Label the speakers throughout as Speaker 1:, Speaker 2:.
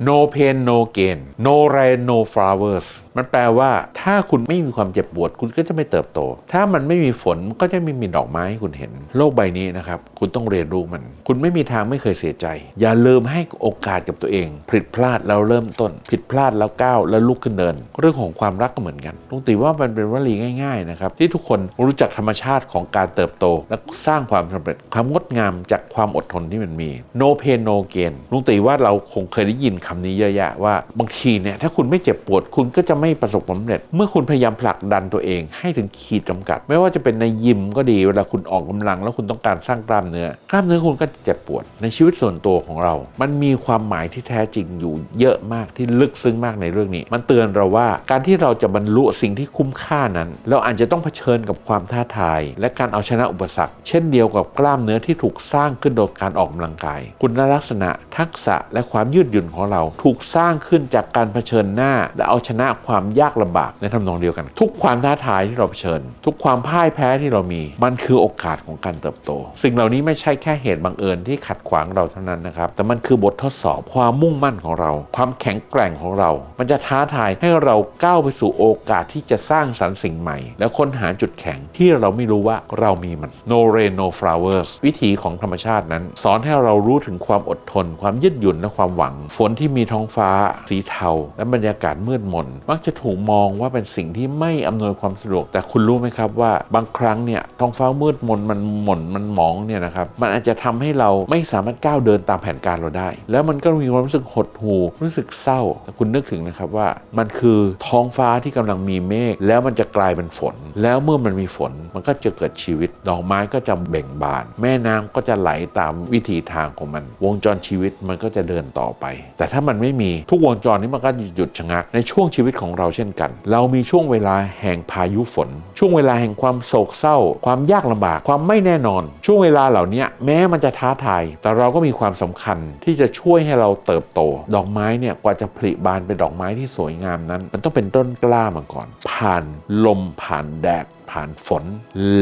Speaker 1: no pain no gain. No rain no flowers มันแปลว่าถ้าคุณไม่มีความเจ็บปวด คุณก็จะไม่เติบโต ถ้ามันไม่มีฝนมันก็จะไม่มีดอกไม้ให้คุณเห็น โลกใบนี้นะครับ คุณต้องเรียนรู้มัน คุณไม่มีทางไม่เคยเสียใจ อย่าลืมให้โอกาสกับตัวเอง ผิดพลาดแล้วเริ่มต้น ผิดพลาดแล้วก้าวแล้วลุกขึ้นเดิน เรื่องของความรักก็เหมือนกันลุงตีว่ามันเป็นวลีง่ายๆนะครับที่ทุกคนรู้จักธรรมชาติของการเติบโต และสร้างความสำเร็จความงดงามจากความอดทนที่มันมี no pain no gain ลุงตีว่าเราคงเคยได้ยินคำนี้เยอะแยะว่าบางทีเนี่ยถ้าคุณไม่เจ็บปวดคุณก็จะไม่ประสบความสำเร็จ เมื่อคุณพยายามผลักดันตัวเองให้ถึงขีดจำกัด ไม่ว่าจะเป็นในยิมก็ดีเวลาคุณออกกำลัง แล้วคุณต้องการสร้างกล้ามเนื้อกล้ามเนื้อคุณก็เจ็บปวด ในชีวิตส่วนตัวของเรา มันมีความหมายที่แท้จริงอยู่เยอะมากที่ลึกซึ้งมากในเรื่องนี้ มันเตือนเราว่าการที่เราจะบรรลุสิ่งที่คุ้มค่านั้น เราอาจจะต้องเผชิญกับความท้าทาย และการเอาชนะอุปสรรค เช่นเดียวกับกล้ามเนื้อที่ถูกสร้างขึ้นโดยการออกกำลังกาย คุณลักษณะ ทักษะและความยืดหยุ่นของเราถูกสร้างขึ้นจากการเผชิญหน้า และเอาชนะความความยากลำบากในทำนองเดียวกัน ทุกความท้าทายที่เราเผชิญ ทุกความพ่ายแพ้ที่เรามี มันคือโอกาสของการเติบโต สิ่งเหล่านี้ไม่ใช่แค่เหตุบังเอิญที่ขัดขวางเราเท่านั้นนะครับ แต่มันคือบททดสอบความมุ่งมั่นของเรา ความแข็งแกร่งของเรา มันจะท้าทายให้เราก้าวไปสู่โอกาสที่จะสร้างสรรค์สิ่งใหม่ แล้วค้นหาจุดแข็งที่เราไม่รู้ว่าเรามีมัน no rain no flowers วิถีของธรรมชาตินั้น สอนให้เรารู้ถึงความอดทน ความยืดหยุ่นและความหวัง ฝนที่มีท้องฟ้า สีเทา และบรรยากาศมืดมนมักจะถูกมองว่าเป็นสิ่งที่ไม่อำนวยความสะดวก แต่คุณรู้ไหมครับว่าบางครั้งเนี่ยท้องฟ้ามืดมนมันหม่นมันหมองเนี่ยนะครับมันอาจจะทำให้เราไม่สามารถก้าวเดินตามแผนการเราได้ แล้วมันก็มีความรู้สึกหดหู่รู้สึกเศร้าแต่คุณนึกถึงนะครับว่ามันคือท้องฟ้าที่กำลังมีเมฆแล้วมันจะกลายเป็นฝน แล้วเมื่อมันมีฝนมันก็จะเกิดชีวิตดอกไม้ก็จะเบ่งบาน แม่น้ำก็จะไหลตามวิถีทางของมัน วงจรชีวิตมันก็จะเดินต่อไป แต่ถ้ามันไม่มีทุกวงจรนี้มันก็หยุดชะงักในช่วงชีวิตของเราเช่นกัน เรามีช่วงเวลาแห่งพายุฝน ช่วงเวลาแห่งความโศกเศร้า ความยากลำบาก ความไม่แน่นอน ช่วงเวลาเหล่านี้แม้มันจะท้าทาย แต่เราก็มีความสำคัญที่จะช่วยให้เราเติบโต ดอกไม้เนี่ยกว่าจะผลิบานเป็นดอกไม้ที่สวยงามนั้น มันต้องเป็นต้นกล้ามาก่อน ผ่านลมผ่านแดด ผ่านฝน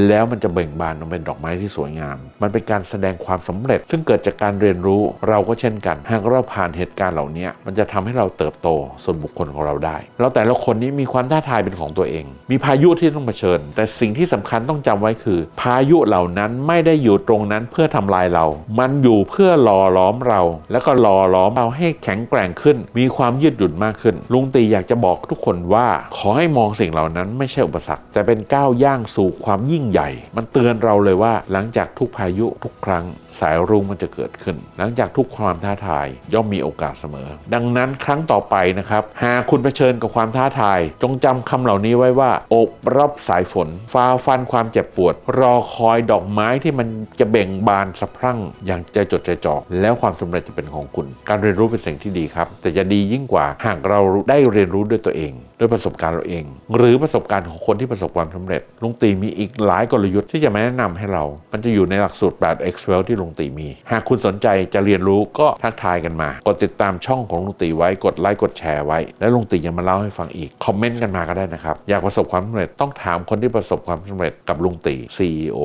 Speaker 1: แล้วมันจะเบ่งบานออกเป็นดอกไม้ที่สวยงาม มันเป็นการแสดงความสำเร็จ ซึ่งเกิดจากการเรียนรู้เราก็เช่นกัน หากเราผ่านเหตุการณ์เหล่านี้มันจะทำให้เราเติบโตส่วนบุคคลของเราได้เราแต่ละคนนี้มีความท้าทายเป็นของตัวเอง มีพายุที่ต้องเผชิญ แต่สิ่งที่สำคัญต้องจำไว้คือ พายุเหล่านั้นไม่ได้อยู่ตรงนั้นเพื่อทำลายเรา มันอยู่เพื่อหล่อล้อมเรา แล้วก็หล่อล้อมเราให้แข็งแกร่งขึ้น มีความยืดหยุ่นมากขึ้น ลุงตีอยากจะบอกทุกคนว่า ขอให้มองสิ่งเหล่านั้นไม่ใช่อุปสรรคแต่เป็นก้าวย่างสู่ความยิ่งใหญ่ มันเตือนเราเลยว่า หลังจากทุกพายุทุกครั้งสายรุ้งมันจะเกิดขึ้น หลังจากทุกความท้าทายย่อมมีโอกาสเสมอ ดังนั้นครั้งต่อไปนะครับ หากคุณเผชิญกับความท้าทาย จงจำคำเหล่านี้ไว้ว่าอบรับสายฝนฟ้าฟันความเจ็บปวด รอคอยดอกไม้ที่มันจะเบ่งบานสะพรั่ง อย่างใจจดใจจ่อแล้วความสำเร็จจะเป็นของคุณ การเรียนรู้เป็นสิ่งที่ดีครับ แต่จะดียิ่งกว่าหากเราได้เรียนรู้ด้วยตัวเอง ด้วยประสบการณ์เราเอง หรือประสบการณ์ของคนที่ประสบความสำเร็จลุงตีมีอีกหลายกลยุทธ์ที่จะมาแนะนำให้เรา มันจะอยู่ในหลักสูตร8 Excel ที่ลุงตีมี หากคุณสนใจจะเรียนรู้ก็ทักทายกันมา กดติดตามช่องของลุงตีไว้ กดไลค์กดแชร์ไว้ และลุงตีจะมาเล่าให้ฟังอีก คอมเมนต์กันมาก็ได้นะครับ อยากประสบความสำเร็จต้องถามคนที่ประสบความสำเร็จกับลุงตี CEO